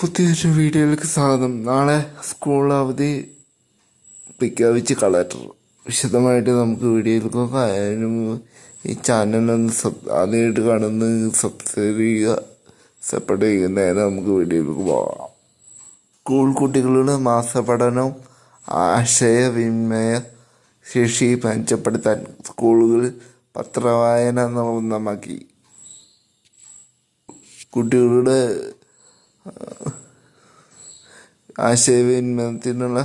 പുതിയൊരു വീഡിയോയിലേക്ക് സ്വാഗതം. നാളെ സ്കൂൾ അവധി പ്രഖ്യാപിച്ച് കളക്ടർ വിശദമായിട്ട് നമുക്ക് വീഡിയോയിലേക്ക് നോക്കാം. അതിന് ഈ ചാനലൊന്ന് സബ് ആദ്യമായിട്ട് കാണുന്ന സബ്സ്ക്രൈബ് ചെയ്യുക സപ്പോർട്ട് ചെയ്യുക. നേരെ നമുക്ക് വീഡിയോയിലേക്ക് പോകാം. സ്കൂൾ കുട്ടികളുടെ മാസപഠനവും ആശയവിനിമയ ശേഷി മെച്ചപ്പെടുത്താൻ സ്കൂളുകളിൽ പത്രവായന നിർബന്ധമാക്കി കുട്ടികളുടെ ആശയവിനിമയത്തിനുള്ള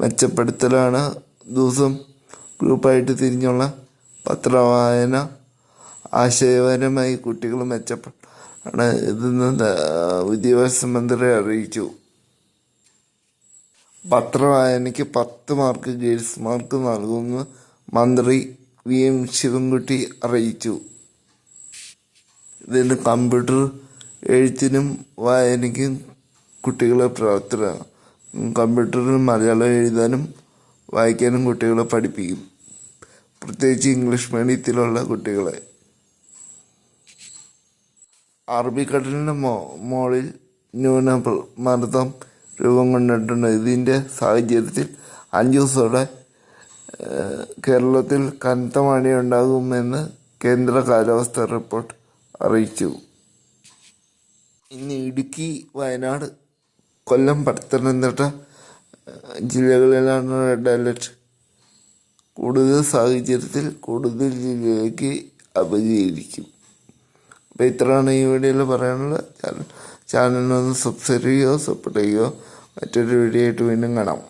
മെച്ചപ്പെടുത്തലാണ് ദിവസം ഗ്രൂപ്പായിട്ട് തിരിഞ്ഞുള്ള പത്രവായന. ആശയപരമായി കുട്ടികൾ മെച്ചപ്പെടാണ് ഇതെന്ന് വിദ്യാഭ്യാസ മന്ത്രി അറിയിച്ചു. പത്രവായനയ്ക്ക് പത്ത് മാർക്ക് ഗേൾസ് മാർക്ക് നൽകുമെന്ന് മന്ത്രി വി എം ശിവൻകുട്ടി അറിയിച്ചു. ഇതിന് കമ്പ്യൂട്ടർ എഴുത്തിനും വായനയ്ക്കും കുട്ടികളെ പ്രാപ്തരാണ് കമ്പ്യൂട്ടറിൽ മലയാളം എഴുതാനും വായിക്കാനും കുട്ടികളെ പഠിപ്പിക്കും. പ്രത്യേകിച്ച് ഇംഗ്ലീഷ് മീഡിയത്തിലുള്ള കുട്ടികളെ. അറബിക്കടലിന്റെ മോ മോളിൽ ന്യൂനമർദ്ദം രൂപം കൊണ്ടിട്ടുണ്ട്. ഇതിന്റെ സാഹചര്യത്തിൽ അഞ്ച് ദിവസത്തോടെ കേരളത്തിൽ കനത്ത മഴയുണ്ടാകുമെന്ന് കേന്ദ്ര കാലാവസ്ഥ റിപ്പോർട്ട് അറിയിച്ചു. ഇന്ന് ഇടുക്കി വയനാട് കൊല്ലം പത്തനംതിട്ട ജില്ലകളിലാണ് റെഡ് അലർട്ട് കൂടുതൽ സാഹചര്യത്തിൽ കൂടുതൽ ജില്ലയിലേക്ക് അപചരിക്കും. അപ്പോൾ ഇത്രയാണ് ഈ വീഡിയോയിൽ പറയാനുള്ളത്. ചാനൽ ചാനലിനൊന്ന് സബ്സ്ക്രൈബ് ചെയ്യുകയോ സപ്പോർട്ട് ചെയ്യുകയോ മറ്റൊരു വീഡിയോ ആയിട്ട് വീണ്ടും കാണാം.